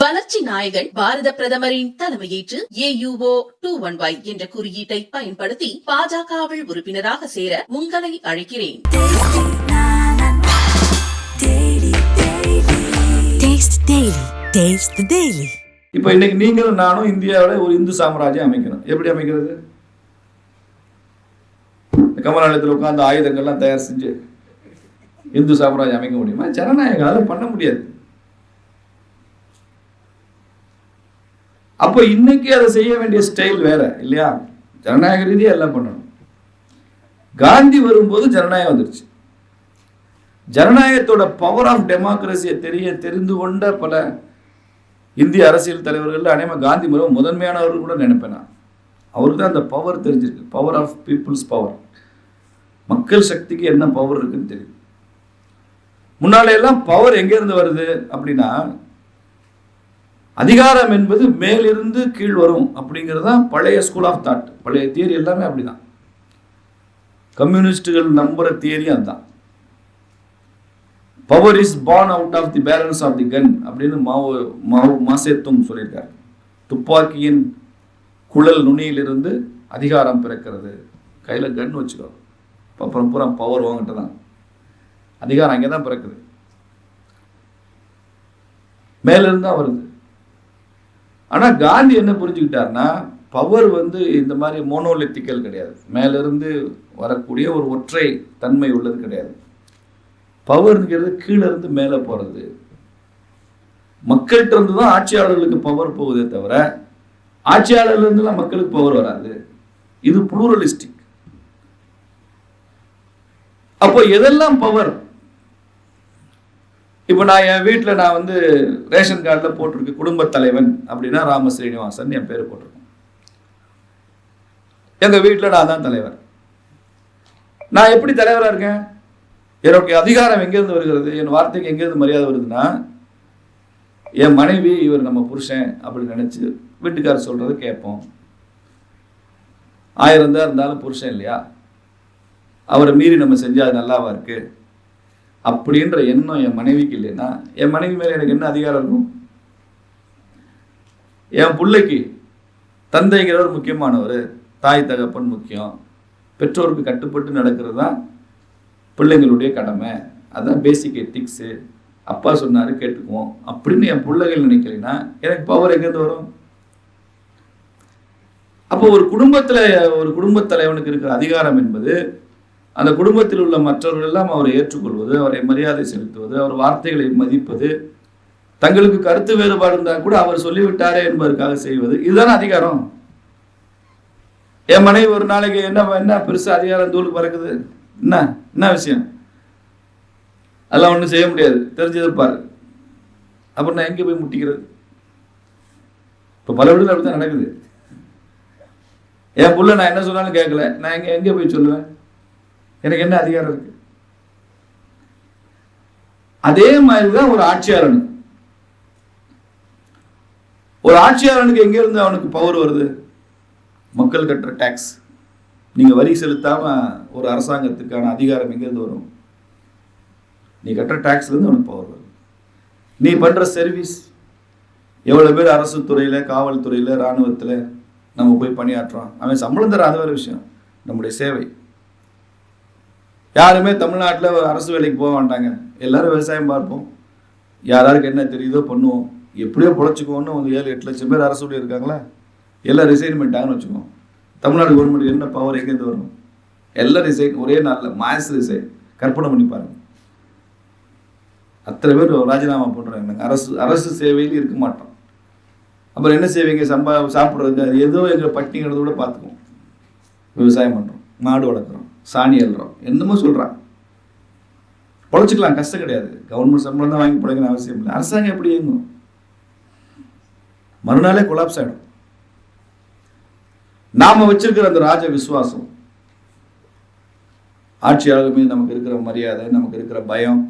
வளர்ச்சி நாயகன் பாரத பிரதமரின் தலைமையேற்று ஏயுஓ டூ ஒன் ஒய் என்ற குறியீட்டை பயன்படுத்தி பாஜகவில் உறுப்பினராக சேர உங்களை அழைக்கிறேன் Taste Daily. Taste the Daily. இப்போ இன்னைக்கு நீங்களும் நானும் இந்தியாவில் ஒரு இந்து சாம்ராஜ்யம் அமைக்கணும் எப்படி அமைக்கிறது கமலாலயத்தில் உட்காந்து ஆயுதங்கள்லாம் தயார் செஞ்சு இந்து சாம்ராஜ்யம் அமைக்க முடியுமா ஜனநாயகம் பண்ண முடியாது அப்போ இன்னைக்கு அதை செய்ய வேண்டிய ஸ்டைல் வேற இல்லையா? ஜனநாயக ரீதியாக எல்லாம் பண்ணணும். காந்தி வரும்போது ஜனநாயகம் வந்துருச்சு. ஜனநாயகத்தோட பவர் ஆஃப் டெமோக்ரஸியை தெரிய தெரிந்து கொண்ட பல இந்திய அரசியல் தலைவர்கள் அனைவ காந்தி முறை முதன்மையானவர்கள் கூட நினைப்பேன் நான். அவருக்கு தான் அந்த பவர் தெரிஞ்சிருக்கு. பவர் ஆஃப் பீப்புள்ஸ் பவர் மக்கள் சக்திக்கு என்ன பவர் இருக்குன்னு தெரியும். முன்னாலே எல்லாம் பவர் எங்கேருந்து வருது அப்படின்னா அதிகாரம் என்பது மேலிருந்து கீழ் வரும் அப்படிங்கிறது தான் பழைய ஸ்கூல் ஆஃப் தாட் பழைய தியரி எல்லாமே அப்படிதான். கம்யூனிஸ்டுகள் நம்புற தியரி அதுதான். Power is born out of the balance of the gun அப்படின்னு மாவோ மாவு மாசேத்தும் சொல்லியிருக்காரு. துப்பாக்கியின் குழல் நுனியிலிருந்து அதிகாரம் பிறக்கிறது. கையில் கன் வச்சுக்கோ. அப்புறம் பூரா பவர் வாங்கிட்டு தான். அதிகாரம் அங்கே தான் பிறக்குது. மேலிருந்து தான் வருது. ஆனால் காந்தி என்ன புரிஞ்சுக்கிட்டாருன்னா பவர் வந்து இந்த மாதிரி மோனோலித்திக்கல் கிடையாது. மேலிருந்து வரக்கூடிய ஒரு ஒற்றை தன்மை உள்ளது கிடையாது. பவர்ங்கிறது கீழே இருந்து மேலே போகிறது மக்கள்கிட்ட இருந்து தான் ஆட்சியாளர்களுக்கு பவர் போகுதே தவிர ஆட்சியாளர்லேருந்துலாம் மக்களுக்கு பவர் வராது. இது புளூரலிஸ்டிக் அப்போ எதெல்லாம் பவர் இப்போ நான் என் வீட்டில் நான் வந்து ரேஷன் கார்டில் போட்டிருக்கேன் குடும்பத் தலைவன் அப்படின்னா ராம ஸ்ரீனிவாசன் என் பேர் போட்டிருக்கேன் எங்கள் வீட்டில் நான் தான் தலைவர். நான் எப்படி தலைவராக இருக்கேன்? என்னுடைய அதிகாரம் எங்கேருந்து வருகிறது? என் வார்த்தைக்கு எங்கேருந்து மரியாதை வருதுன்னா என் மனைவி இவர் நம்ம புருஷன் அப்படின்னு நினச்சி வீட்டுக்காரர் சொல்கிறத கேட்போம். ஆயிரம் தான் இருந்தாலும் புருஷன் இல்லையா? அவரை மீறி நம்ம செஞ்சால் அது நல்லாவா இருக்குது அப்படின்ற எண்ணம் என் மனைவிக்கு இல்லைன்னா என் மனைவி மேலே எனக்கு என்ன அதிகாரம் இருக்கும்? என் பிள்ளைக்கு தந்தைங்கிறவர் முக்கியமானவர் தாய் தகப்பன் முக்கியம். பெற்றோருக்கு கட்டுப்பட்டு நடக்கிறது தான் பிள்ளைங்களுடைய கடமை. அதுதான் பேசிக் எத்திக்ஸு அப்பா சொன்னார் கேட்டுக்குவோம். அப்படின்னு என் பிள்ளைகள் நினைக்கலைன்னா எனக்கு பவர் எங்கேருந்து வரும்? அப்போ ஒரு குடும்பத்தில் ஒரு குடும்பத் தலைவனுக்கு இருக்கிற அதிகாரம் என்பது அந்த குடும்பத்தில் உள்ள மற்றவர்கள் எல்லாம் அவரை ஏற்றுக்கொள்வது அவரை மரியாதை செலுத்துவது அவர் வார்த்தைகளை மதிப்பது தங்களுக்கு கருத்து வேறுபாடு இருந்தால் கூட அவர் சொல்லிவிட்டாரே என்பதற்காக செய்வது. இதுதானே அதிகாரம். என் மனைவி ஒரு நாளைக்கு என்ன என்ன பெருசா அதிகாரம் தூளுக்கு பறக்குது? என்ன என்ன விஷயம்? அதெல்லாம் ஒன்றும் செய்ய முடியாது. தெரிஞ்சிருப்பார் அப்புறம் நான் எங்கே போய் முட்டிக்கிறது? இப்போ பல வீடுகள் அப்படி தான் நடக்குது. என் புள்ள நான் என்ன சொன்னாலும் கேட்கல. நான் எங்கே எங்கே போய் சொல்லுவேன்? எனக்கு என்ன அதிகாரம் இருக்கு? அதே மாதிரி தான் ஒரு ஆட்சியாளன் ஒரு ஆட்சியாளனுக்கு எங்க இருந்து அவனுக்கு பவர் வருது? மக்கள் கட்டுற டாக்ஸ் நீங்க வரி செலுத்தாம ஒரு அரசாங்கத்துக்கான அதிகாரம் எங்கேருந்து வரும்? நீ கட்டுற டாக்ஸ்ல இருந்து அவனுக்கு பவர் வரும் நீ பண்ற சர்வீஸ் எவ்வளவு பேர் அரசு துறையில காவல்துறையில ராணுவத்துல நம்ம போய் பணியாற்றுறோம் அவன் சம்பளம் தர அது வேற விஷயம். நம்முடைய சேவை. யாருமே தமிழ்நாட்டில் அரசு வேலைக்கு போக மாட்டாங்க. எல்லாரும் விவசாயம் பார்ப்போம். யாராருக்கு என்ன தெரியுதோ பண்ணுவோம். எப்படியோ பொழைச்சிக்குவோன்னு ஒரு ஏழு எட்டு லட்சம் பேர் அரசு ஊழியர் இருக்காங்களா? எல்லாம் ரிசைன் பண்ணிட்டாங்கன்னு வச்சுக்கோங்க. தமிழ்நாடு கவர்மெண்ட் என்ன பவர் எங்கேருந்து வரும்? எல்லாம் ரிசைன் ஒரே நாளில் மாஸ் ரிசைன் கற்பனை பண்ணி பாருங்க. அத்தனை பேர் ராஜினாமா பண்ணுறாங்க அரசு அரசு சேவையில் இருக்க மாட்டோம். அப்புறம் என்ன செய்வீங்க? சம்பா சாப்பிட்றது அது ஏதோ எங்கள் பட்டிங்கிறத கூட பார்த்துக்குவோம். விவசாயம் பண்ணுறோம் மாடு வளர்க்குறோம். சாணி அல்றோம் என்னமோ சொல்கிறான் பொழைச்சிக்கலாம் கஷ்டம் கிடையாது. கவர்மெண்ட் சம்பளம் தான் வாங்கி பிழைக்கணும் அவசியம் இல்லை. அரசாங்கம் எப்படி இயங்கும் மறுநாளே கொலாப்ஸ் ஆகிடும் நாம வச்சிருக்கிற அந்த ராஜ விசுவாசம் ஆட்சியாளர்கள் மீது நமக்கு இருக்கிற மரியாதை நமக்கு இருக்கிற பயம்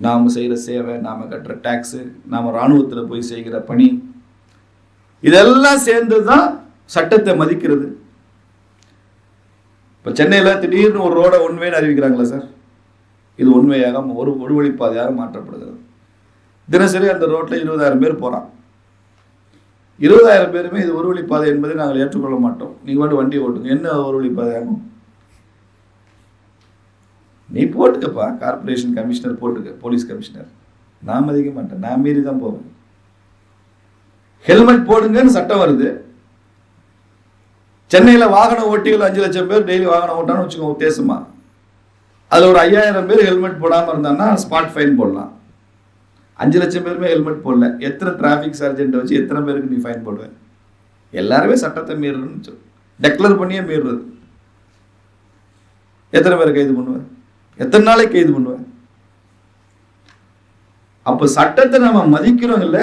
நாம் செய்கிற சேவை நாம் கட்டுற டேக்ஸு நாம் இராணுவத்தில் போய் செய்கிற பணி இதெல்லாம் சேர்ந்து தான் சட்டத்தை மதிக்கிறது. இப்போ சென்னையில் திடீர்னு ஒரு ரோடை ஒன்வேன்னு அறிவிக்கிறாங்களா சார்? இது உண்மையாக ஒரு ஒரு வழிப்பாதையாக மாற்றப்படுகிறது. தினசரி அந்த ரோட்டில் இருபதாயிரம் பேர் போகிறான் இருபதாயிரம் பேருமே இது ஒரு வழிப்பாதை என்பதை நாங்கள் ஏற்றுக்கொள்ள மாட்டோம். நீங்கள் பாட்டு வண்டி ஓட்டுங்க. என்ன ஒரு வழிப்பாதை ஆகும்? நீ போட்டுக்கப்பா. கார்பரேஷன் கமிஷனர் போட்டுக்க. போலீஸ் கமிஷனர் நான் மதிக்க மாட்டேன். நான் மீறி தான் போவேன். ஹெல்மெட் போடுங்கன்னு சட்டம் வருது. சென்னையில் வாகன ஓட்டிகள் அஞ்சு லட்சம் பேர் டெய்லி வாகனம் ஓட்டான்னு வச்சுக்கோங்க உத்தேசமா. அதில் ஒரு ஐயாயிரம் பேர் ஹெல்மெட் போடாமல் இருந்தாங்கன்னா ஸ்பாட் ஃபைன் போடலாம். அஞ்சு லட்சம் பேருமே ஹெல்மெட் போடல. எத்தனை டிராஃபிக் சர்ஜென்ட்டை வச்சு எத்தனை பேருக்கு நீ ஃபைன் போடுவேன் எல்லாருமே சட்டத்தை மீறுறன்னு சொல்லு டெக்ளர் பண்ணியே மீறுறது. எத்தனை பேரை கைது பண்ணுவேன் எத்தனை நாளைக்கு கைது பண்ணுவேன் அப்போ சட்டத்தை நம்ம மதிக்கிறோம்ல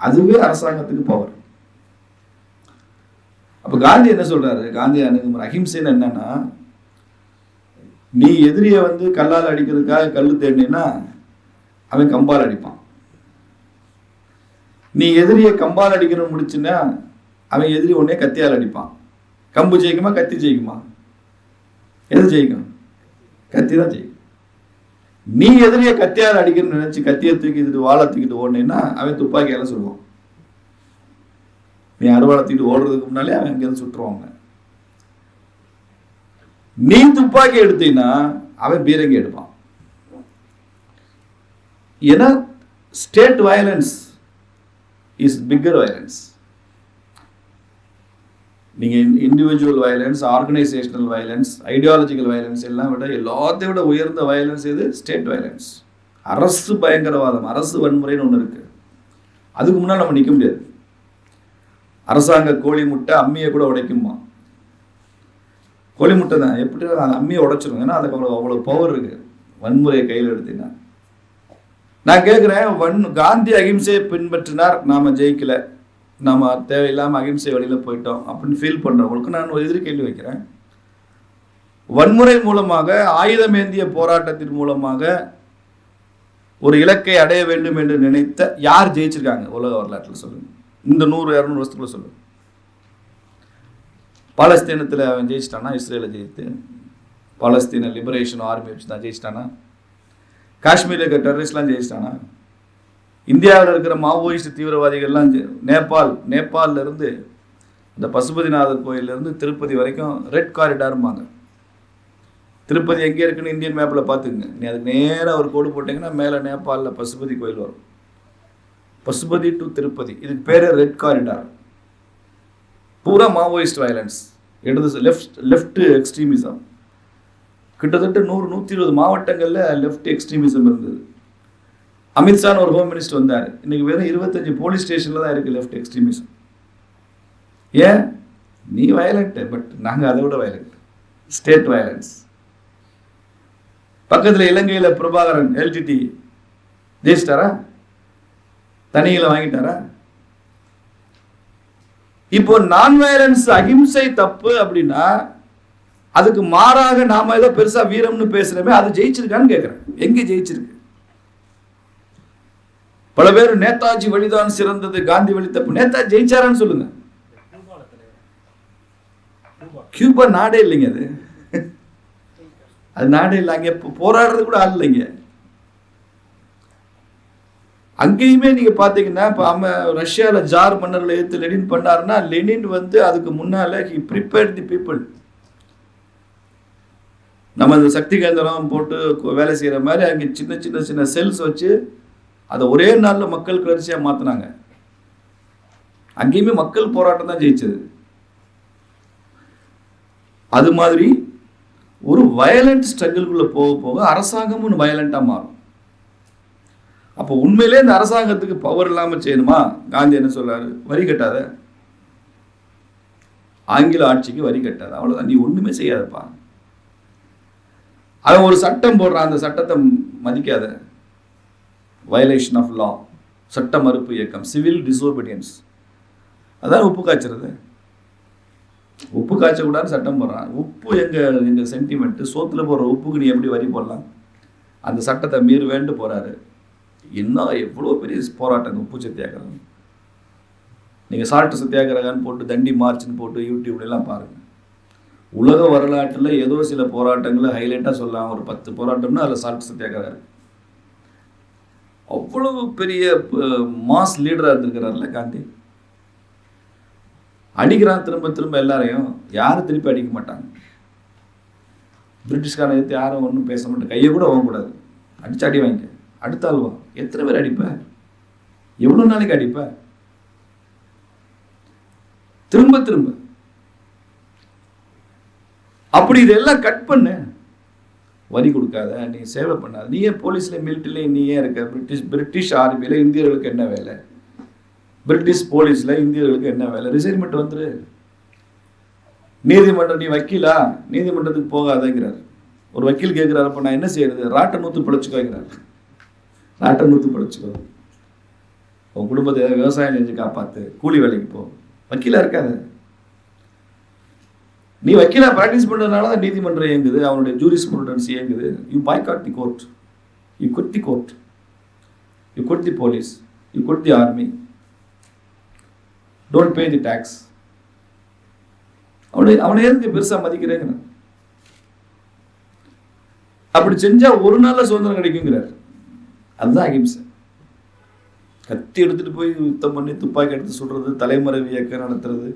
அதுவே அரசாங்கத்துக்கு பவர் அப்போ காந்தி என்ன சொல்றாரு? காந்தி அணுகுமுறை அஹிம்சைன்னு என்னன்னா நீ எதிரியை வந்து கல்லால் அடிக்கிறதுக்காக கல் தேடினா அவன் கம்பால் அடிப்பான். நீ எதிரியை கம்பால் அடிக்கணும் முடிச்சுன்னா அவன் எதிரி உடனே கத்தியால் அடிப்பான். கம்பு ஜெயிக்குமா கத்தி ஜெயிக்குமா? எது ஜெயிக்கும் கத்தி தான் ஜெயிக்கும். நீ எதிரியை கத்தியால் அடிக்கணும்னு நினைச்சு கத்தியை தூக்கிட்டு வாழை தூக்கிட்டு ஓடினேன்னா அவன் துப்பாக்கியால சொல்லுவான். நீ அறுவாளை ஓடுறதுக்கு முன்னாலே அவன் எங்கேருந்து சுட்டுருவாங்க. நீ துப்பாக்கி எடுத்தீங்கன்னா அவன் பீரங்கி எடுப்பான். ஏன்னா state violence is bigger violence நீங்கள் individual violence organisational violence ideological violence எல்லாம் விட எல்லாத்தையும் விட உயர்ந்த வயலன்ஸ் எது? ஸ்டேட் வயலன்ஸ் அரசு பயங்கரவாதம் அரசு வன்முறைன்னு ஒன்று இருக்கு. அதுக்கு முன்னால் நம்ம நிற்க முடியாது. அரசாங்க கோழி முட்டை அம்மியை கூட உடைக்குமா கோழி முட்டை தான். எப்படி அந்த அம்மியை உடைச்சிரும். ஏன்னா அதுக்கு அவ்வளோ அவ்வளோ பவர் இருக்கு. வன்முறையை கையில் எடுத்தீங்கன்னா. நான் கேட்குறேன் வன் காந்தி அகிம்சையை பின்பற்றினார். நாம் ஜெயிக்கல. நாம தேவையில்லாமல் அகிம்சை வழியில் போயிட்டோம் அப்படின்னு ஃபீல் பண்ணுறவங்களுக்கு நான் ஒரு எதிரி கேள்வி வைக்கிறேன். வன்முறை மூலமாக ஆயுதமேந்திய போராட்டத்தின் மூலமாக ஒரு இலக்கை அடைய வேண்டும் என்று நினைத்த யார் ஜெயிச்சிருக்காங்க? உலக வரலாற்றில் சொல்லுங்க. இந்த நூறு இரநூறு வருஷத்துக்குள்ள சொல்லு. பாலஸ்தீனத்தில் அவன் ஜெயிச்சிட்டானா இஸ்ரேலை ஜெயித்து பாலஸ்தீன லிபரேஷன் ஆர்மி வச்சு தான் ஜெயிச்சிட்டானா? காஷ்மீரில் இருக்கிற டெரரிஸ்ட்லாம் ஜெயிச்சிட்டானா? இந்தியாவில் இருக்கிற மாவோயிஸ்ட் தீவிரவாதிகள்லாம் நேபாள் நேபாளிலிருந்து இந்த பசுபதிநாதர் கோயிலேருந்து திருப்பதி வரைக்கும் ரெட் காரிடாரும்பாங்க திருப்பதி எங்கே இருக்குன்னு இந்தியன் மேப்பில் பார்த்துக்குங்க. நீ அதுக்கு நேராக ஒரு கோடு போட்டிங்கன்னா மேலே நேபாளில் பசுபதி கோயில் வரும். பசுபதி டு திருப்பதி. இதுக்கு பேர் ரெட் காரிடார் பூரா மாவோயிஸ்ட் வயலன்ஸ் இடது லெஃப்ட் லெஃப்ட் எக்ஸ்ட்ரீமிசம் கிட்டத்தட்ட நூறு நூற்றி இருபது மாவட்டங்களில் லெஃப்ட் எக்ஸ்ட்ரீமிசம் இருந்தது. அமித்ஷான்னு ஒரு ஹோம் மினிஸ்டர் வந்தார். இன்னைக்கு வெறும் இருபத்தஞ்சு போலீஸ் ஸ்டேஷனில் தான் இருக்குது லெஃப்ட் எக்ஸ்ட்ரீமிசம் ஏன்? நீ வயலண்ட் பட் நாங்கள் அதை விட வயலண்ட் ஸ்டேட் வயலன்ஸ் பக்கத்தில் இலங்கையில் பிரபாகரன் எல்டிடி ஜெயிச்சிட்டாரா? தனியில் வாங்கிட்டாரா? இப்போ நான் வயலன்ஸ் அகிம்சை தப்பு அப்படின்னா அதுக்கு மாறாக நாம ஏதோ பெருசா வீரம்னு பேசுறமே அது ஜெயிச்சிருக்கான்னு கேட்குறேன் எங்க ஜெயிச்சிருக்கு? பல பேர் நேதாஜி வழிதான் சிறந்தது காந்தி வழி தப்பு. நேதாஜி ஜெயிச்சாரான்னு சொல்லுங்க. கியூபா நாடே இல்லைங்க அது. அது நாடே இல்லை அங்கே போராடுறது கூட ஆள் இல்லைங்க. அங்கேயுமே நீங்க பாத்தீங்கன்னா இப்போ அம ரஷ்யாவில் ஜார் மன்னர்களை எதிர்த்து லெனின் பண்ணாருன்னா லெனின் வந்து அதுக்கு முன்னால ஹி ப்ரிப்பேர் தி பீப்புள் நம்ம இந்த சக்தி கேந்திரம் போட்டு வேலை செய்கிற மாதிரி அங்கே சின்ன சின்ன சின்ன செல்ஸ் வச்சு அதை ஒரே நாளில் மக்கள் கிளர்ச்சியாக மாற்றினாங்க அங்கேயுமே மக்கள் போராட்டம் தான் ஜெயிச்சது. அது மாதிரி ஒரு வயலண்ட் ஸ்ட்ரகிள்குள்ளே போக போக அரசாங்கமும் ஒன்று வயலண்ட்டாக மாறும். அப்போ உண்மையிலே இந்த அரசாங்கத்துக்கு பவர் இல்லாமல் செய்யணுமா? காந்தி என்ன சொல்றாரு? வரி கட்டாத. ஆங்கில ஆட்சிக்கு வரி கட்டாத. அவ்வளோதான் நீ ஒன்றுமே செய்யாதப்பா. அவன் ஒரு சட்டம் போடுறான். அந்த சட்டத்தை மதிக்காத. வயலேஷன் ஆஃப் லா சட்ட மறுப்பு இயக்கம். சிவில் டிசோபீடியன்ஸ் அதான் உப்பு காய்ச்சறது. உப்பு காய்ச்சக்கூடாதுன்னு சட்டம் போடுறான். உப்பு எங்கள் எங்கள் சென்டிமெண்ட்டு சோத்தில் போடுற உப்புக்கு நீ எப்படி வரி போடலாம்? அந்த சட்டத்தை மீறி வேண்டு போகிறாரு என்ன எவ்வளோ பெரிய போராட்டம் உப்பு சத்தியாகிரகம் நீங்கள் சால்ட்டு சத்தியாகிரகான்னு போட்டு தண்டி மார்ச்னு போட்டு யூடியூப்லாம் பாருங்கள் உலக வரலாற்றில் ஏதோ சில போராட்டங்களை ஹைலைட்டாக சொல்லலாம். ஒரு பத்து போராட்டம்னா அதில் சால்ட் சத்தியாகிரகம் இருக்குது அவ்வளவு பெரிய மாஸ் லீடராக இருந்திருக்கிறார்ல காந்தி. அடிக்கிறான் திரும்ப திரும்ப எல்லாரையும். யாரும் திருப்பி அடிக்க மாட்டாங்க? பிரிட்டிஷ்காரன் எடுத்து யாரும் ஒன்றும் பேச மாட்டேன். கையை கூட வாங்கக்கூடாது அடிச்சு அடி வாங்கிக்க. அடுத்த ஆள் வா. எத்தனை பேர் அடிப்ப? எவ்வளோ நாளைக்கு அடிப்ப? திரும்ப திரும்ப. அப்படி இதெல்லாம் கட் பண்ணு. வரி கொடுக்காத நீ சேவை பண்ணாத. நீ ஏன் போலீஸ்ல மிலிட்டரியில நீ ஏன் இருக்க. பிரிட்டிஷ் பிரிட்டிஷ் ஆர்மியில் இந்தியர்களுக்கு என்ன வேலை? பிரிட்டிஷ் போலீஸ்ல இந்தியர்களுக்கு என்ன வேலை? ரிசைன்மெண்ட் வந்துரு. நீதிமன்றம் நீ வக்கீலா? நீதிமன்றத்துக்கு போகாதங்கிறார். ஒரு வக்கீல் கேட்குறாரு அப்போ நான் என்ன செய்யறது? ராட்டை நூற்று பிழைச்சிக்கோங்கிறார் ராட்டை நூற்று படிச்சுக்கோ உன் குடும்பத்தை ஏதாவது விவசாயம் செஞ்சு காப்பாத்து கூலி வேலைக்கு போ. வக்கீலா இருக்காது. நீ வக்கீலா ப்ராக்டிஸ் பண்ணுறதுனால தான் நீதிமன்றம் இயங்குது அவனுடைய ஜூரிஸ் ப்ரூடன்ஸ் இயங்குது. You boycott the court you quit the court you quit the police you quit the army don't pay the tax அவனை அவனை எதுக்கு பெருசாக மதிக்கிறேங்கிற. அப்படி செஞ்சால் ஒரு நாளில் சுதந்திரம் கிடைக்குங்கிறார். அதுதான் அகிம்சை. கத்தி எடுத்துட்டு போய் யுத்தம் பண்ணி துப்பாக்கி எடுத்து சுடுறது தலைமறைவு இயக்கம் நடத்துறது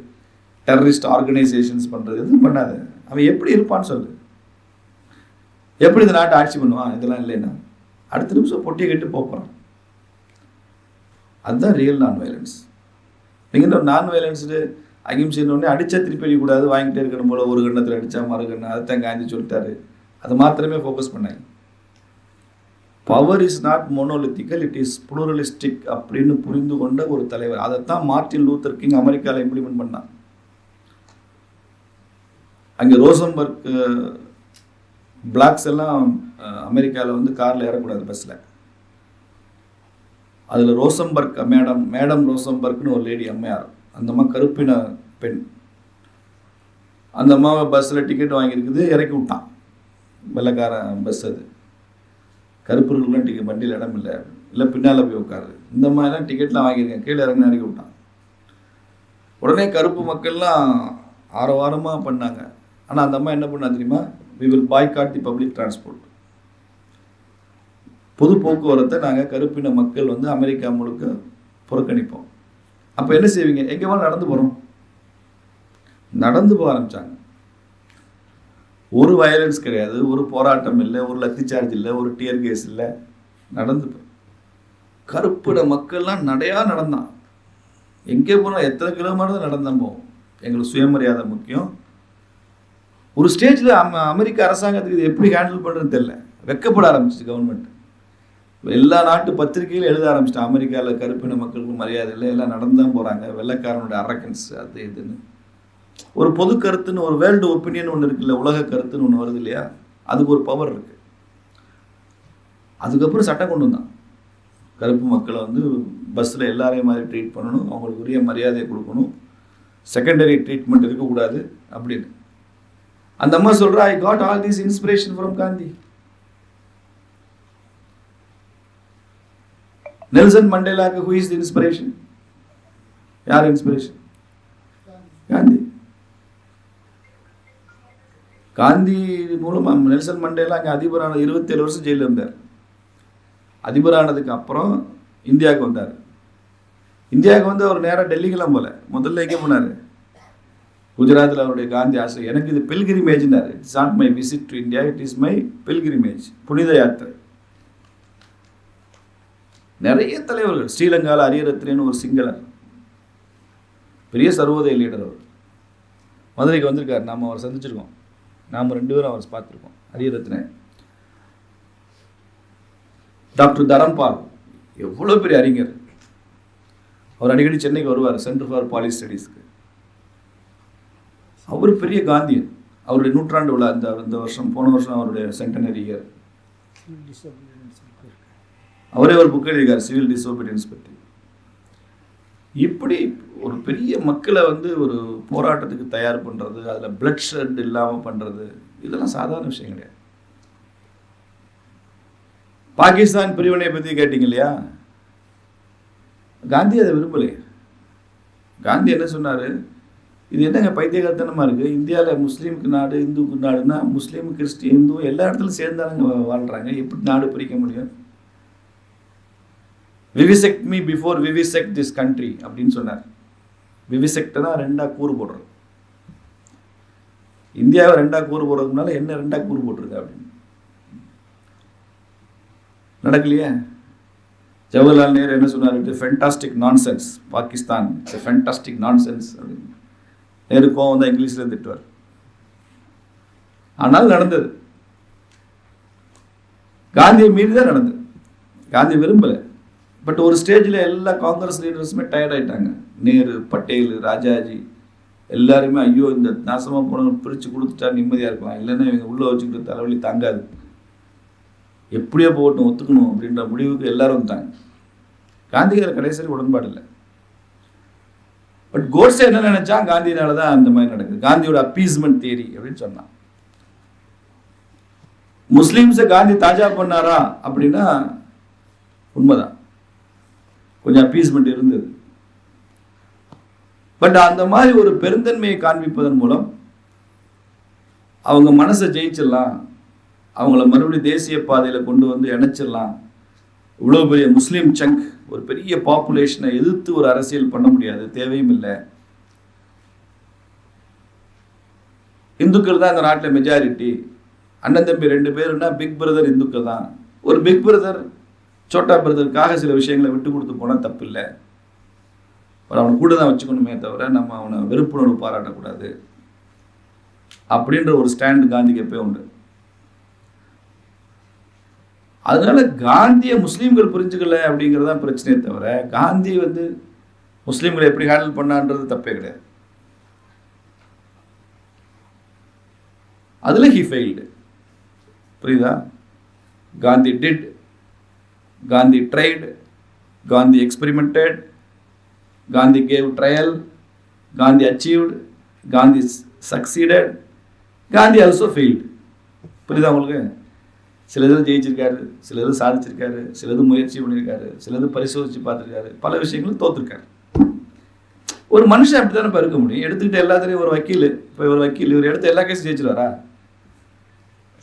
டெரரிஸ்ட் ஆர்கனைசேஷன்ஸ் பண்றது எதுவும் பண்ணாது. அவன் எப்படி இருப்பான்னு சொல்லு. எப்படி இந்த நாட்டை ஆட்சி பண்ணுவான்? இதெல்லாம் இல்லைன்னா. அடுத்த நிமிஷம் பொட்டியை கட்டி போகிறான் அதுதான் ரியல் நான் வயலன்ஸ் நீங்கள் இந்த நான் வயலன்ஸு அகிம்சைன்னு உடனே அடிச்சா திருப்பி அடிக்கக்கூடாது வாங்கிட்டே இருக்கணும் போல ஒரு கண்ணத்தில் அடித்தா மறு கண்ணு. அதைத்தான் காந்தி சொல்லிட்டாரு. அது மாத்திரமே ஃபோக்கஸ் பண்ணாங்க power is not monolithical it is pluralistic அப்படின்னு புரிந்து கொண்ட ஒரு தலைவர். அதைத்தான் மார்ட்டின் லூத்தர் கிங் அமெரிக்காவில் இம்ப்ளிமெண்ட் பண்ணான் அங்கே ரோசம்பர்க் பிளாக்ஸ் எல்லாம் அமெரிக்காவில் வந்து காரில் ஏறக்கூடாது பஸ்ஸில் அதில் ரோசம்பர்க் மேடம் மேடம் ரோசம்பர்க்னு ஒரு லேடி அம்மையார். அந்த அம்மா கருப்பின பெண். அந்த அம்மாவை பஸ்ஸில் டிக்கெட் வாங்கியிருக்குது இறக்கி விட்டான். வெள்ளைக்காரன் பஸ் அது. கருப்பர்களுக்குலாம் டிக்கெட் வண்டியில் இடம் இல்லை. இல்லை பின்னால் போய் உட்காரு. இந்த மாதிரிலாம் டிக்கெட்லாம் வாங்கியிருக்கேன் கீழே இறங்கி இறக்கி விட்டான். உடனே கருப்பு மக்கள்லாம் ஆரவாரமாக பண்ணாங்க. ஆனால் அந்த அம்மா என்ன பண்ணா தெரியுமா? We will boycott the public transport பொது போக்குவரத்தை நாங்கள் கருப்பின மக்கள் வந்து அமெரிக்கா முழுக்க புறக்கணிப்போம். அப்போ என்ன செய்வீங்க? எங்கே வேணாலும் நடந்து போகிறோம் நடந்து போக ஆரம்பித்தாங்க ஒரு வயலன்ஸ் கிடையாது ஒரு போராட்டம் இல்லை ஒரு லத்தி சார்ஜ் இல்லை ஒரு டியர் கேஸ் இல்லை. நடந்து போ கருப்பிட மக்கள்லாம் நடையாக நடந்தான். எங்கே போனால் எத்தனை கிலோமீட்டர் நடந்தமோ எங்களுக்கு சுயமரியாதை முக்கியம். ஒரு ஸ்டேஜில் அம் அமெரிக்க அரசாங்கத்துக்கு இது எப்படி ஹேண்டில் பண்ணுறதுன்னு தெரில வெக்கப்பட ஆரம்பிச்சிச்சு கவர்மெண்ட் எல்லா நாட்டு பத்திரிகையிலும் எழுத ஆரம்பிச்சிட்டேன் அமெரிக்காவில் கருப்பின மக்களுக்கு மரியாதை இல்லை எல்லாம் நடந்து தான் போகிறாங்க வெள்ளைக்காரனுடைய அரக்கன்ஸ் அது இதுன்னு. ஒரு பொது கருத்துன்னு ஒரு வேர்ல்டு ஒப்பீனியன் ஒன்று இருக்குல்ல உலக கருத்துன்னு ஒன்று வருது இல்லையா? அதுக்கு ஒரு பவர் இருக்கு. அதுக்கப்புறம் சட்டம் கொண்டு வந்தான் கருப்பு மக்களை வந்து பஸ்ஸில் எல்லாரையும் மாதிரி ட்ரீட் பண்ணணும் அவங்களுக்கு உரிய மரியாதையை கொடுக்கணும். செகண்டரி ட்ரீட்மெண்ட் இருக்கக்கூடாது அப்படின்னு. அந்த அம்மா சொல்கிற I got all this inspiration from Gandhi Nelson மண்டேலாக்கு who is the inspiration யார் இன்ஸ்பிரேஷன் காந்தி காந்தி மூலமாக நெல்சன் மண்டேலா அங்கே அதிபரான இருபத்தேழு வருஷம் ஜெயிலில் இருந்தார். அதிபரானதுக்கு அப்புறம் இந்தியாவுக்கு வந்தார். இந்தியாவுக்கு வந்து அவர் நேராக டெல்லிக்கெல்லாம் போல. முதல்ல எங்கே போனார்? குஜராத்தில் அவருடைய காந்தி ஆசை எனக்கு இது பில்கிரிமேஜ்னார். It's not my visit to India it is my pilgrimage புனித யாத்திரை. நிறைய தலைவர்கள். ஸ்ரீலங்காவில் அரியரத்னேன்னு ஒரு சிங்களர். பெரிய சர்வோதய லீடர் அவர். மதுரைக்கு வந்திருக்கார். நாம் அவரை சந்திச்சிருக்கோம். நாம் ரெண்டு பேரும் அவரை பார்த்துருக்கோம். அரியரத்னே டாக்டர் தரம்பால் எவ்வளோ பெரிய அறிஞர். அவர் அடிக்கடி சென்னைக்கு வருவார் சென்டர் ஃபார் பாலி ஸ்டடீஸ்க்கு அவர் பெரிய காந்தியன். அவருடைய நூற்றாண்டு விழா இந்த இந்த வருஷம் போன வருஷம் அவருடைய சென்டனரி இயர் அவரே ஒரு புக் எழுதியிருக்கார் சிவில் டிசோபீடியன்ஸ் பற்றி. இப்படி ஒரு பெரிய மக்களை வந்து ஒரு போராட்டத்துக்கு தயார் பண்ணுறது அதில் பிளட் ஷெட் இல்லாமல் பண்ணுறது இதெல்லாம் சாதாரண விஷயம் கிடையாது. பாகிஸ்தான் பிரிவினை பற்றி கேட்டிங்க இல்லையா? காந்தி அதை விரும்பலையே. காந்தி என்ன சொன்னார்? இது என்னங்க பைத்தியகாரத்தனமாக இருக்குது இந்தியாவில் முஸ்லீமுக்கு நாடு இந்துக்கு நாடுனா முஸ்லீம் கிறிஸ்டின் இந்து எல்லா இடத்துலையும் சேர்ந்தானுங்க வாழ்கிறாங்க எப்படி நாடு பிரிக்க முடியும்? Vivisect me before vivisect this country அப்படின்னு சொன்னார். விவிசெக்டர் தான் ரெண்டாக கூறு போடுறது. இந்தியாவை ரெண்டாக கூறு போடுறதுனால என்ன ரெண்டாக கூறு போட்டிருக்கு அப்படின்னு. நடக்கலையே? ஜவஹர்லால் நேரு என்ன சொன்னார்? Fantastic fantastic nonsense Pakistan it's fantastic nonsense அப்படின்னு. நேரு கோவம் தான் இங்கிலீஷில் திட்டுவார். ஆனால் நடந்தது. காந்தியை மீறி தான் நடந்தது. காந்தி விரும்பலை. பட் ஒரு ஸ்டேஜில் எல்லா காங்கிரஸ் லீடர்ஸுமே டயர்ட் ஆயிட்டாங்க. நேரு பட்டேல் ராஜாஜி எல்லாருமே ஐயோ இந்த நாசமாக போனவங்க பிரித்து கொடுத்துட்டா நிம்மதியாக இருக்கலாம். இல்லைன்னா இவங்க உள்ளே வச்சுக்கிட்டு தலைவலி தாங்காது. எப்படியோ போகட்டும் ஒத்துக்கணும் அப்படின்ற முடிவுக்கு எல்லாரும் வந்தாங்க காந்திகார கடைசி உடன்பாடு இல்லை. பட் கோட்ஸே என்ன நினச்சா காந்தியினால தான் அந்த மாதிரி நடக்குது. காந்தியோட அப்பீஸ்மெண்ட் தியரி அப்படின்னு சொன்னான். முஸ்லீம்ஸை காந்தி தாஜா பண்ணாரா அப்படின்னா உண்மைதான். கொஞ்சம் அப்பீஸ்மெண்ட் இருந்தது. பட் அந்த மாதிரி ஒரு பெருந்தன்மையை காண்பிப்பதன் மூலம் அவங்க மனசை ஜெயிச்சிடலாம். அவங்கள மறுபடியும் தேசிய பாதையில் கொண்டு வந்து இணைச்சிடலாம். இவ்வளோ பெரிய முஸ்லீம் சங்க் ஒரு பெரிய பாப்புலேஷனை எதிர்த்து ஒரு அரசியல் பண்ண முடியாது. தேவையும் இல்லை. இந்துக்கள் தான் இந்த நாட்டில் மெஜாரிட்டி அண்ணன் தம்பி ரெண்டு பேருன்னா பிக் பிரதர் இந்துக்கள் தான். ஒரு பிக் பிரதர் சோட்டா பிரதருக்காக சில விஷயங்களை விட்டு கொடுத்து போனால் தப்பு இல்லை அவனை கூட தான் வச்சுக்கணுமே தவிர நம்ம அவனை வெறுப்புணர்வு பாராட்டக்கூடாது. அப்படின்ற ஒரு ஸ்டாண்ட் காந்திக்கு எப்போ உண்டு. அதனால காந்தியை முஸ்லீம்கள் புரிஞ்சுக்கல அப்படிங்கிறது தான் பிரச்சனையே தவிர காந்தி வந்து முஸ்லீம்களை எப்படி ஹேண்டில் பண்ணான்றது தப்பே கிடையாது. அதில் ஹி ஃபெயில்டு புரியுதா? Gandhi did Gandhi tried Gandhi experimented Gandhi gave trial Gandhi achieved Gandhi succeeded Gandhi also failed புரியுதா உங்களுக்கு? சில இதில் ஜெயிச்சிருக்காரு சில இது சாதிச்சிருக்காரு சில இது முயற்சி பண்ணியிருக்காரு சில இது பரிசோதித்து பார்த்துருக்காரு பல விஷயங்களும் தோற்றுருக்காரு ஒரு மனுஷன் அப்படி தானே இருக்க முடியும்? எடுத்துக்கிட்டு எல்லாத்துலேயும் ஒரு வக்கீல் இப்போ ஒரு வக்கீல் இவர் எடுத்து எல்லா கேஸும் ஜெயிச்சிருவாரா?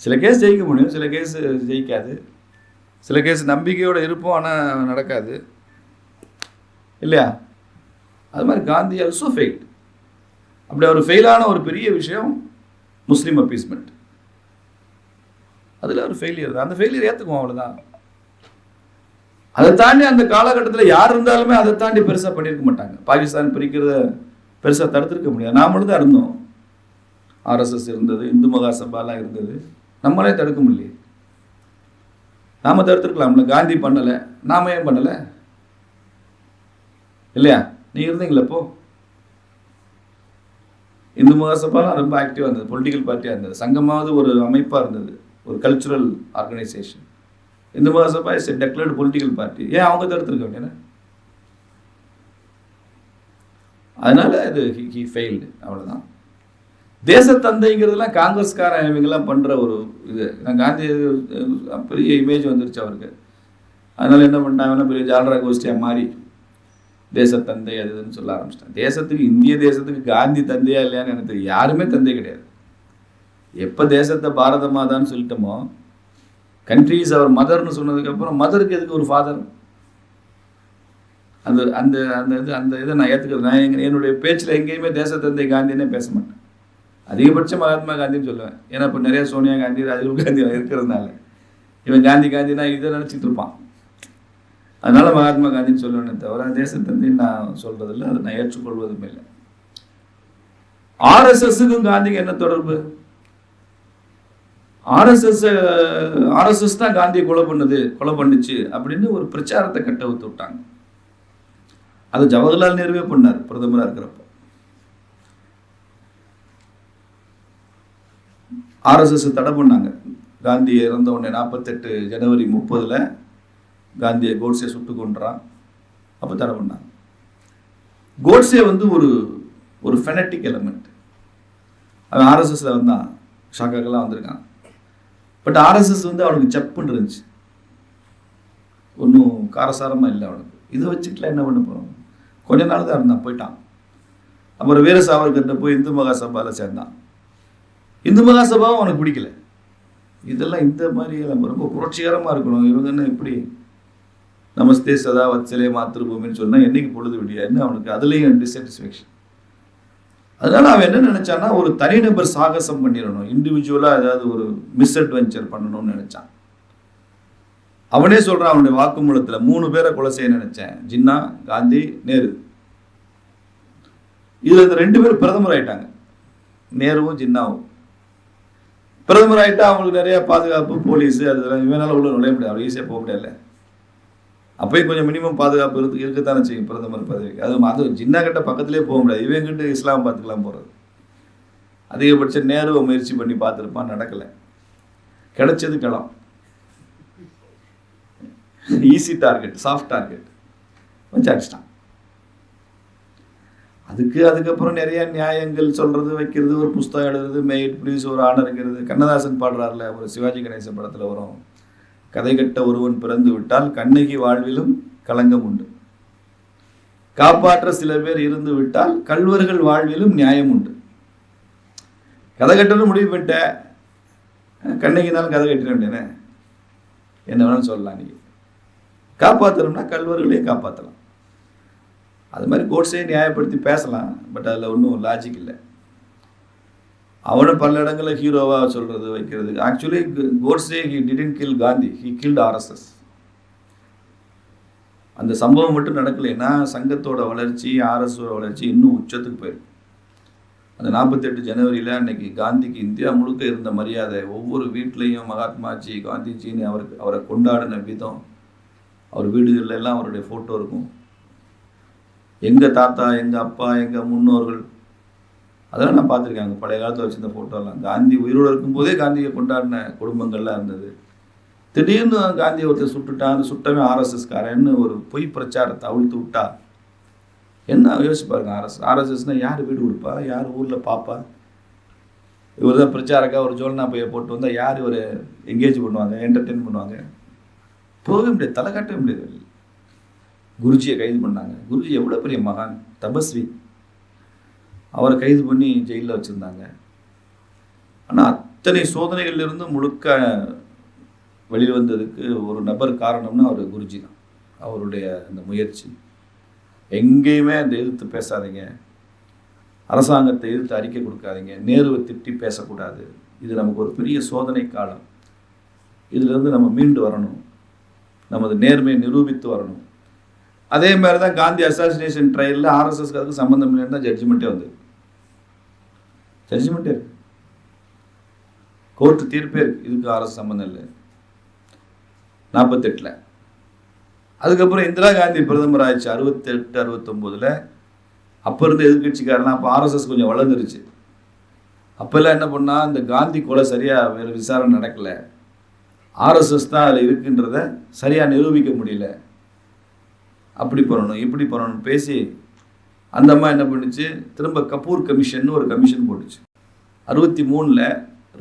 சில கேஸ் ஜெயிக்க முடியும் சில கேஸ் ஜெயிக்காது. சில கேஸ் நம்பிக்கையோடு இருப்போம் ஆனால் நடக்காது. இல்லையா? அது மாதிரி காந்தி ஆல்சோ ஃபெயில் அப்படி அவர் ஃபெயிலான ஒரு பெரிய விஷயம் முஸ்லீம் அப்பீஸ்மெண்ட் அதில் ஒரு ஃபெயிலியர் தான். அந்த ஃபெயிலியர் ஏற்றுக்குவோம் அவ்வளோதான் அதை தாண்டி அந்த காலகட்டத்தில் யார் இருந்தாலுமே அதை தாண்டி பெருசாக பண்ணியிருக்க மாட்டாங்க. பாகிஸ்தான் பிரிக்கிறத பெருசாக தடுத்திருக்க முடியாது. நாமளும் தான் இருந்தோம். ஆர்எஸ்எஸ் இருந்தது இந்து மகாசபாலாம் இருந்தது. நம்மளே தடுக்க முடியல நாம தடுத்துருக்கலாம்ல காந்தி பண்ணலை. நாம ஏன் பண்ணலை? இல்லையா? நீ இருந்தீங்களா இப்போ? இந்து மகாசபாலாம் ரொம்ப ஆக்டிவாக இருந்தது. பொலிட்டிக்கல் பார்ட்டியாக இருந்தது. சங்கமாவது ஒரு அமைப்பாக இருந்தது. ஒரு cultural organisation Hindu Mahasabha is declared political party ஏன் அவங்க தடுத்துருக்க வேண்டியன அதனால இது ஹி ஃபெயில்டு அவ்வளோதான் தேசத்தந்தைங்கிறதுலாம் காங்கிரஸ்காரன் இவங்கெல்லாம் பண்ணுற ஒரு இது. நான் காந்தி பெரிய இமேஜ் வந்துருச்சு அவருக்கு. அதனால என்ன பண்ணிட்டாங்கன்னா பெரிய ஜாலரா கோஷ்டியாக மாறி தேசத்தந்தை அது இதுன்னு சொல்ல ஆரம்பிச்சிட்டாங்க தேசத்துக்கு இந்திய தேசத்துக்கு காந்தி தந்தையா இல்லையான்னு எனக்கு தெரியும் யாருமே தந்தை கிடையாது. எப்போ தேசத்தை பாரத மாதான்னு சொல்லிட்டோமோ கண்ட்ரிஸ் அவர் மதர்னு சொன்னதுக்கப்புறம் மதருக்கு எதுக்கு ஒரு ஃபாதர் அந்த அந்த அந்த இது அந்த இதை நான் ஏற்றுக்கிறேன் நான் என்னுடைய பேச்சில் எங்கேயுமே தேசத்தந்தை காந்தினே பேச மாட்டேன். அதிகபட்சம் மகாத்மா காந்தின்னு சொல்லுவேன். ஏன்னா இப்போ நிறைய சோனியா காந்தி ராஜீவ் காந்தி இருக்கிறதுனால. இவன் காந்தி காந்தினா இதை நினச்சிட்டு இருப்பான். அதனால மகாத்மா காந்தின்னு சொல்லுவேனே தவிர தேசத்தந்தி நான் சொல்றதில்லை. அதை நான் ஏற்றுக்கொள்வதும் இல்லை. ஆர்எஸ்எஸ்க்கும் காந்திக்கு என்ன தொடர்பு? ஆர்எஸ்எஸ் ஆர்எஸ்எஸ் தான் காந்தியை கொலை பண்ணுது கொலை பண்ணுச்சு அப்படின்னு ஒரு பிரச்சாரத்தை கட்ட விட்டாங்க. அது ஜவஹர்லால் நேருவே பண்ணார் பிரதமராக இருக்கிறப்ப. ஆர்எஸ்எஸ் தடை பண்ணாங்க. காந்தி இறந்த உடனே நாற்பத்தெட்டு ஜனவரி முப்பதில் காந்தியை கோட்ஸே சுட்டு கொண்டான் அப்போ தடை பண்ணாங்க. கோட்ஸே வந்து ஒரு ஒரு ஃபெனட்டிக் எலமெண்ட் அவன் ஆர்எஸ்எஸ்ல வந்தான். ஷாக்காக்கெல்லாம் வந்திருக்கான். பட் ஆர்எஸ்எஸ் வந்து அவனுக்கு செப்புன்னு இருந்துச்சு. ஒன்றும் காரசாரமாக இல்லை அவனுக்கு. இதை வச்சுக்கலாம் என்ன பண்ண போகிறோம் கொஞ்ச நாள் தான் இருந்தான் போயிட்டான். அப்புறம் வீர சாவர்கிட்ட போய் இந்து மகா சபாவில் சேர்ந்தான். இந்து மகாசபாவும் அவனுக்கு பிடிக்கல. இதெல்லாம் இந்த மாதிரி நம்ம ரொம்ப புரட்சிகரமாக இருக்கணும். இவங்க என்ன இப்படி? நமஸ்தே சதா வச்சலே மாத்திருப்போம்னு சொன்னால் என்னைக்கு பொழுது விடியான்னு அவனுக்கு? அதுலேயும் டிசாட்டிஸ்ஃபேக்ஷன் அதனால் அவன் என்ன நினச்சான்னா ஒரு தனிநபர் சாகசம் பண்ணிடணும். இண்டிவிஜுவலாக ஏதாவது ஒரு மிஸ்அட்வென்ச்சர் பண்ணணும்னு நினச்சான். அவனே சொல்கிறான் அவனுடைய வாக்குமூலத்தில் மூணு பேரை கொலை செய்ய நினச்சேன். ஜின்னா காந்தி நேரு. இதில் இந்த ரெண்டு பேரும் பிரதமர் ஆயிட்டாங்க. நேருவும் ஜின்னாவும். பிரதமர் ஆகிட்டா அவங்களுக்கு நிறைய பாதுகாப்பு போலீஸ் அதெல்லாம் இவனால உள்ள நுழைய முடியாது. அவர் ஈஸியாக போக முடியல அப்பயும் கொஞ்சம் மினிமம் பாதுகாப்பு இருக்கு இருக்கத்தானே செய்யும் பிரதமர் பதவிக்கு. அது அது ஜின்னா கிட்ட பக்கத்துலேயே போக முடியாது. இவன் கிட்ட இஸ்லாம் பார்த்துக்கலாம் போகிறது அதிகபட்சம் நேருவை முயற்சி பண்ணி பார்த்துருப்பான் நடக்கலை. கிடைச்சது களம். ஈஸி டார்கெட் சாஃப்ட் டார்கெட் வச்சு அடிச்சிட்டான். அதுக்கு அதுக்கப்புறம் நிறைய நியாயங்கள் சொல்றது வைக்கிறது ஒரு புஸ்தகம் எழுதுறது மெய்ட் ப்ளீஸ் ஒரு ஆனருங்கிறது கண்ணதாசன் பாடுறாருல ஒரு சிவாஜி கணேசன் படத்தில் வரும். கதை கட்ட ஒருவன் பிறந்து விட்டால் கண்ணகி வாழ்விலும் களங்கம் உண்டு. காப்பாற்ற சில பேர் இருந்து விட்டால் கல்வர்கள் வாழ்விலும் நியாயம் உண்டு. கதை கட்டணும் முடிவு பண்ணிட்டேன் கண்ணகினாலும் கதை கட்டிட என்ன வேணாலும் சொல்லலாம் நீ காப்பாற்றணும்னா கல்வர்களையும் காப்பாற்றலாம் அது மாதிரி கோட்ஸே நியாயப்படுத்தி பேசலாம் பட் அதில் ஒன்றும் லாஜிக் இல்லை. அவனை பல இடங்களில் ஹீரோவாக சொல்கிறது வைக்கிறது actually Godse he didn't kill Gandhi he killed RSS அந்த சம்பவம் மட்டும் நடக்கலைன்னா சங்கத்தோட வளர்ச்சி ஆர்எஸோட வளர்ச்சி இன்னும் உச்சத்துக்கு போயிருக்கு. அந்த நாற்பத்தெட்டு ஜனவரியில் அன்னைக்கு காந்திக்கு இந்தியா முழுக்க இருந்த மரியாதை ஒவ்வொரு வீட்லேயும் மகாத்மாஜி காந்திஜின்னு அவருக்கு அவரை கொண்டாடின விதம் அவர் வீடுகளில் எல்லாம் அவருடைய ஃபோட்டோ இருக்கும். எங்கள் தாத்தா எங்கள் அப்பா எங்கள் முன்னோர்கள் அதெல்லாம் நான் பார்த்துருக்கேன். அங்கே பழைய காலத்தில் வச்சிருந்த ஃபோட்டோலாம் காந்தி உயிரோடு இருக்கும்போதே காந்தியை கொண்டாடின குடும்பங்கள்லாம் இருந்தது. திடீர்னு காந்தியை ஒருத்தர் சுட்டுட்டான். அந்த சுட்டவன் ஆர்எஸ்எஸ்காரன்னு ஒரு பொய் பிரச்சாரத்தை அவிழ்த்து விட்டா. என்ன? யோசிச்சு பாருங்க ஆர்எஸ் ஆர்எஸ்எஸ்னால் யார் வீடு கொடுப்பா? யார் ஊரில் பார்ப்பா இவர் தான் பிரச்சாரக்கா ஒரு ஜோல்னா பையை போட்டு வந்தால் யார் இவர் எங்கேஜ் பண்ணுவாங்க என்டர்டெயின் பண்ணுவாங்க? போகவே முடியாது தலை காட்டவே முடியாது. குருஜியை கைது பண்ணாங்க. குருஜி எவ்வளோ பெரிய மகான்? தபஸ்வி. அவரை கைது பண்ணி ஜெயிலில் வச்சுருந்தாங்க. ஆனால் அத்தனை சோதனைகள்லேருந்து முழுக்க வெளியில் வந்ததுக்கு ஒரு நபர் காரணம்னா அவர் குருஜி தான். அவருடைய அந்த முயற்சி. எங்கேயுமே அந்த எதிர்த்து பேசாதீங்க. அரசாங்கத்தை எதிர்த்து அறிக்கை கொடுக்காதீங்க. நேருவை திட்டி பேசக்கூடாது. இது நமக்கு ஒரு பெரிய சோதனை காலம். இதிலிருந்து நம்ம மீண்டு வரணும். நமது நேர்மையை நிரூபித்து வரணும். அதே மாதிரி தான் காந்தி அசாசினேஷன் ட்ரையலில் ஆர்எஸ்எஸ்க்கு அதுக்கு சம்மந்தம் இல்லைன்னு தான் ஜட்ஜ்மெண்ட்டே வந்து ஜட்ஜ்மெண்ட்டே இருக்கு. கோர்ட்டு தீர்ப்பே இருக்கு. இதுக்கு ஆர்எஸ் சம்மந்தம் இல்லை. நாற்பத்தெட்டில் அதுக்கப்புறம் இந்திரா காந்தி பிரதமர் ஆயிடுச்சு. அறுபத்தெட்டு அறுபத்தொம்போதில். அப்போ இருந்த எதிர்கட்சிக்காரெல்லாம் அப்போ ஆர்எஸ்எஸ் கொஞ்சம் வளர்ந்துருச்சு. அப்போல்லாம் என்ன பண்ணால் இந்த காந்தி கொலை சரியாக வேறு விசாரணை நடக்கலை. ஆர்எஸ்எஸ் தான் அதில் இருக்குன்றத சரியாக நிரூபிக்க முடியல. அப்படி பண்ணணும் இப்படி பண்ணணும் பேசி அந்த அம்மா என்ன பண்ணுச்சு? திரும்ப கபூர் கமிஷன் ஒரு கமிஷன் போட்டுச்சு. அறுபத்தி மூணில்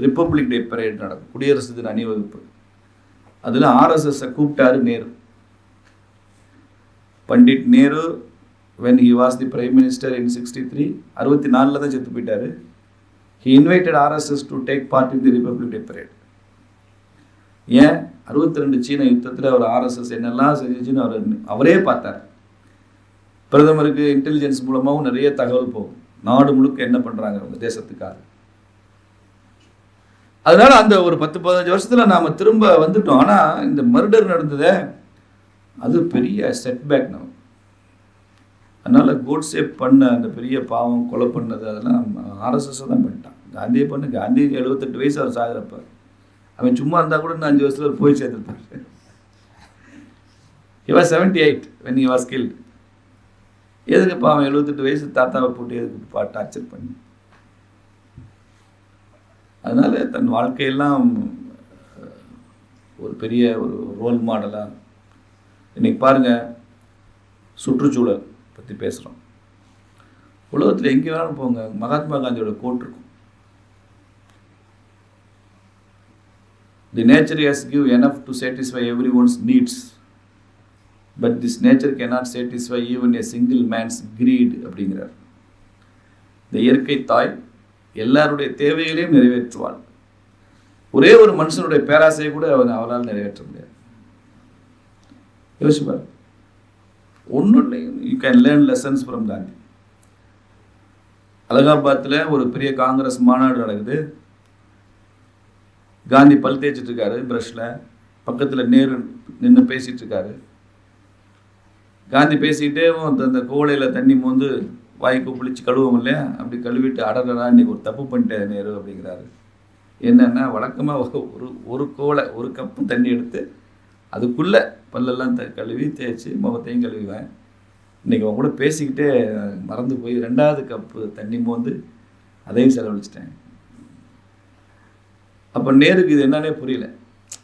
ரிப்பப்ளிக் டே பரேட் நடக்கும். குடியரசு தின அணிவகுப்பு. அதில் ஆர்எஸ்எஸ்ஸை கூப்பிட்டாரு Nehru. Pandit Nehru when he was the prime minister in sixty three அறுபத்தி நாலில் தான் செத்து போயிட்டாரு. He invited RSS to take part in the republic day parade ஏன்? அறுபத்தி ரெண்டு சீன யுத்தத்தில் அவர் ஆர்எஸ்எஸ் என்னெல்லாம் செஞ்சுன்னு அவர் அவரே பார்த்தார். பிரதமருக்கு இன்டெலிஜென்ஸ் மூலமாகவும் நிறைய தகவல் போகும். நாடு முழுக்க என்ன பண்ணுறாங்க அவங்க தேசத்துக்காக. அதனால அந்த ஒரு பத்து பதினஞ்சு வருஷத்தில் நாம் திரும்ப வந்துட்டோம். ஆனால் இந்த மர்டர் நடந்ததே அது பெரிய செட்பேக் நம்ம. அதனால் கோட்ஸே பண்ண அந்த பெரிய பாவம் கொலை பண்ணது அதெல்லாம் ஆர்எஸ்எஸ்ஸை தான் பண்ணிட்டான். காந்தியை பண்ணு காந்தி எழுபத்தெட்டு வயசு அவர் சாகுறப்ப. அவன் சும்மா இருந்தால் கூட இன்னும் அஞ்சு வருஷத்தில் போய் சேர்த்துருப்பாரு இவா seventy eight when you was killed. எதுக்குப்பா அவன் எழுபத்தெட்டு வயசு தாத்தாவை போட்டு எதுக்கு டார்ச்சர் பண்ணி? அதனால தன் வாழ்க்கையெல்லாம் ஒரு பெரிய ஒரு ரோல் மாடலாக இன்னைக்கு பாருங்கள் சுற்றுச்சூழல் பற்றி பேசுகிறோம் உலகத்தில் எங்கே வேணாலும் போங்க. மகாத்மா காந்தியோட கோட் இருக்கும். The nature has given enough to satisfy every one's needs but this nature cannot satisfy even a single man's greed அப்படிங்கிறார். இந்த இயற்கை தாய் எல்லாருடைய தேவைகளையும் நிறைவேற்றுவாள். ஒரே ஒரு மனுஷனுடைய பேராசையை கூட அவன் அவளால் நிறைவேற்ற முடியாது. யோசிப்பார் பாரு ஒன்றும் இல்லை you can learn lessons from Gandhi அலகாபாத்தில் ஒரு பெரிய காங்கிரஸ் மாநாடு நடக்குது. காந்தி பல் தேய்ச்சிட்டு இருக்காரு ப்ரஷில் பக்கத்தில் நேரு நின்று பேசிகிட்ருக்காரு இருக்காரு காந்தி பேசிக்கிட்டே அந்த- கோவலையில் கோலையில் தண்ணி மோந்து வாய்க்கு புளிச்சு கழுவோம் இல்லையா? அப்படி கழுவிட்டு அடடா இன்னைக்கு ஒரு தப்பு பண்ணிட்டேன் நேரு அப்படிங்கிறாரு. என்னென்னா வழக்கமாக ஒரு ஒரு கோலை ஒரு கப்பு தண்ணி எடுத்து அதுக்குள்ளே பல்லெல்லாம் த கழுவி தேய்ச்சி முகத்தையும் கழுவிவேன் இன்னைக்கு அவங்க கூட பேசிக்கிட்டே மறந்து போய் ரெண்டாவது கப்பு தண்ணி மோந்து அதையும் செலவழிச்சிட்டேன். அப்போ நேருக்கு இது என்னன்னே புரியல.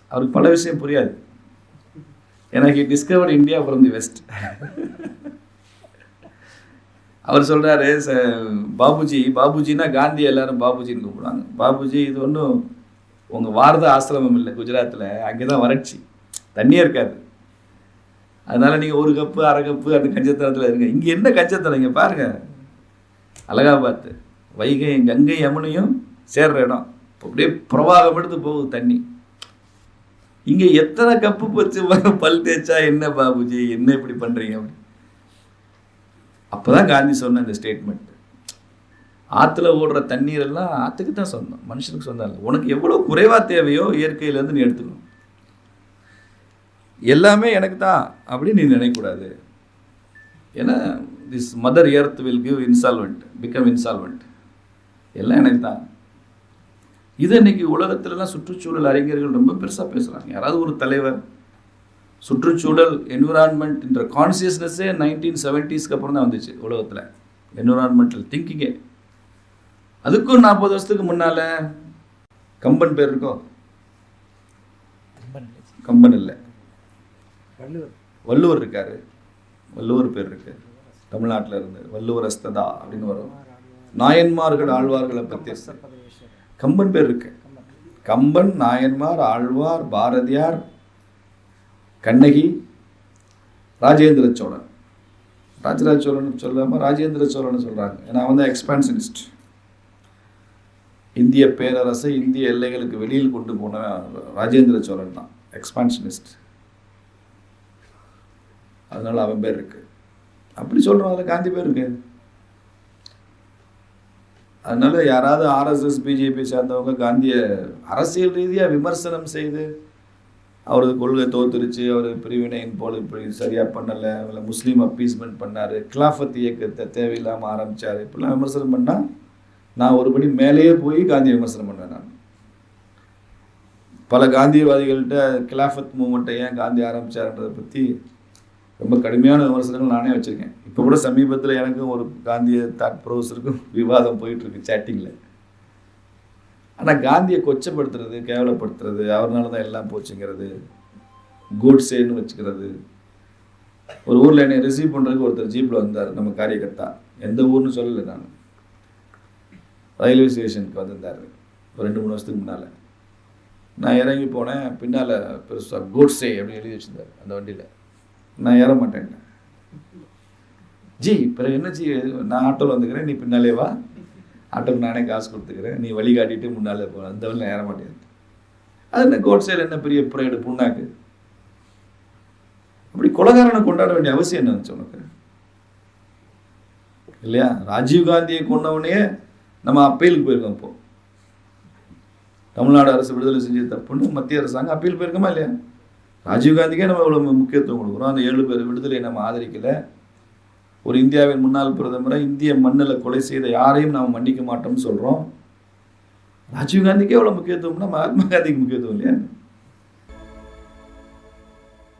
அவருக்கு பல விஷயம் புரியாது. எனக்கு discover India from the west அவர் சொல்கிறாரு "ச- பாபுஜி பாபுஜினா காந்தி எல்லாரும் பாபுஜின்னு கூப்பிடுவாங்க. பாபுஜி இது ஒன்றும் உங்கள் வாரத ஆசிரமம் இல்லை குஜராத்தில் அங்கே தான் வறட்சி. தண்ணியே இருக்காது. அதனால் நீங்கள் ஒரு கப்பு அரை கப்பு அந்த கஞ்சத்தனத்தில் இருங்க. இங்கே என்ன கஞ்சத்தனம்? இங்கே பாருங்க. அலகாபாத் வைகை கங்கை யமுனையும் சேர்ற இடம். அப்படியே பிரவாகம் எடுத்து போகுது தண்ணி. இங்கே எத்தனை கப்பு வச்சு பல் தேய்ச்சா என்ன பாபுஜி? என்ன இப்படி பண்ணுறீங்க அப்படி? அப்பதான் காந்தி சொன்ன இந்த ஸ்டேட்மெண்ட் ஆற்றுல ஓடுற தண்ணீர் எல்லாம் ஆற்றுக்கு தான் சொந்தம். மனுஷனுக்கு சொந்தம் இல்லை. உனக்கு எவ்வளோ குறைவாக தேவையோ இயற்கையிலேருந்து நீ எடுத்துக்கணும். எல்லாமே எனக்கு தான் அப்படின்னு நீ நினைக்கக்கூடாது. ஏன்னா this mother earth will give insolvent become insolvent எல்லாம் எனக்கு தான். இது இன்னைக்கு உலகத்துலலாம் சுற்றுச்சூழல் அறிஞர்கள் ரொம்ப பெருசாக பேசுகிறாங்க யாராவது ஒரு தலைவர் சுற்றுச்சூழல் என்விரான்மெண்ட் என்ற கான்சியஸ்னஸ்ஸே நைன்டீன் செவன்ட்டீஸ்க்கு அப்புறம் தான் வந்துச்சு உலகத்தில். என்விரான்மெண்டல் திங்கிங்கே அதுக்கும் நாற்பது வருஷத்துக்கு முன்னால் கம்பன் பேர் இருக்கோ? கம்பன் இல்லை. வள்ளுவர். இருக்காரு. வள்ளுவர் பேர் இருக்கு. தமிழ்நாட்டில் இருந்து வள்ளுவர் அஸ்ததா அப்படின்னு வரும். நாயன்மார்கள் ஆழ்வார்களை பற்றி கம்பன் பேர் இருக்கு. கம்பன் நாயன்மார் ஆழ்வார் பாரதியார் கண்ணகி ராஜேந்திர சோழன். ராஜராஜ சோழன் சொல்லாமல் ராஜேந்திர சோழன் சொல்கிறாங்க ஏன்னா அவன் தான் எக்ஸ்பான்ஷனிஸ்ட் இந்திய பேரரசை இந்திய எல்லைகளுக்கு வெளியில் கொண்டு போன ராஜேந்திர சோழன் தான். எக்ஸ்பான்ஷனிஸ்ட் அதனால அவன் பேர் இருக்கு. அப்படி சொல்கிறோம் அதில் காந்தி பேர் இருக்கு. அதனால யாராவது ஆர்எஸ்எஸ் பிஜேபி சேர்ந்தவங்க காந்தியை அரசியல் ரீதியாக விமர்சனம் செய்து அவரது கொள்கை தோத்துருச்சு அவர் பிரிவினையின் போல் இப்படி சரியாக பண்ணலை இல்லை முஸ்லீம் அப்பீஸ்மெண்ட் பண்ணார் கிலாஃபத் இயக்கத்தை தேவையில்லாமல் ஆரம்பித்தார் இப்படிலாம் விமர்சனம் பண்ணால் நான் ஒரு படி மேலேயே போய் காந்தியை விமர்சனம் பண்ணேன் நான். பல காந்தியவாதிகள்கிட்ட கிலாஃபத் மூமெண்ட்டை ஏன் காந்தி ஆரம்பித்தார்ன்றதை பற்றி ரொம்ப கடுமையான விமர்சனங்கள் நானே வச்சுருக்கேன். இப்போ கூட சமீபத்தில் எனக்கும் ஒரு காந்திய தாட் ப்ரொஃபஸருக்கும் விவாதம் போயிட்டுருக்கு சேட்டிங்கில் ஆனால் காந்தியை கொச்சப்படுத்துறது கேவலப்படுத்துறது அவர்னால தான் எல்லாம் போச்சுங்கிறது கோட்ஸேன்னு வச்சுக்கிறது. ஒரு ஊரில் என்னை ரிசீவ் பண்ணுறதுக்கு ஒருத்தர் ஜீப்பில் வந்தார் நம்ம காரியகர்த்தா. எந்த ஊர்னு சொல்லலை நான். ரயில்வே ஸ்டேஷனுக்கு வந்திருந்தார் ஒரு ரெண்டு மூணு வருஷத்துக்கு முன்னால். நான் இறங்கி போனேன் பின்னால் பெருசாக கோட்ஸே அப்படின்னு எழுதி வச்சுருந்தார் அந்த வண்டியில். நான் ஏற மாட்டேன் ஜி பிறகு என்ன ஜி? நான் ஆட்டோவில் வந்துக்கிறேன் நீ பின்னாலே வா. ஆட்டோக்கு நானே காசு கொடுத்துக்கிறேன். நீ வழி காட்டிட்டு முன்னாலே போ. அந்த வழியில் நான் ஏற மாட்டேன். அது என்ன கோட்ஸேல என்ன பெரிய புறையீடு புண்ணாக்கு? அப்படி கொலகாரனை கொண்டாட வேண்டிய அவசியம் என்ன இருந்துச்சு உனக்கு? இல்லையா? ராஜீவ் காந்தியை கொண்டவனே நம்ம அப்பீலுக்கு போயிருக்கோம் இப்போ. தமிழ்நாடு அரசு விடுதலை செஞ்ச தப்புன்னு மத்திய அரசாங்கம் அப்பீல் போயிருக்கோமா இல்லையா? ராஜீவ்காந்திக்கே நம்ம இவ்வளோ முக்கியத்துவம் கொடுக்குறோம். அந்த ஏழு பேர் விடுதலையை நம்ம ஆதரிக்கலை. ஒரு இந்தியாவின் முன்னாள் பிரதமரை இந்திய மண்ணில் கொலை செய்த யாரையும் நாம் மன்னிக்க மாட்டோம்னு சொல்கிறோம் ராஜீவ்காந்திக்கே எவ்வளோ முக்கியத்துவம்னா மகாத்மா காந்திக்கு முக்கியத்துவம் இல்லையா?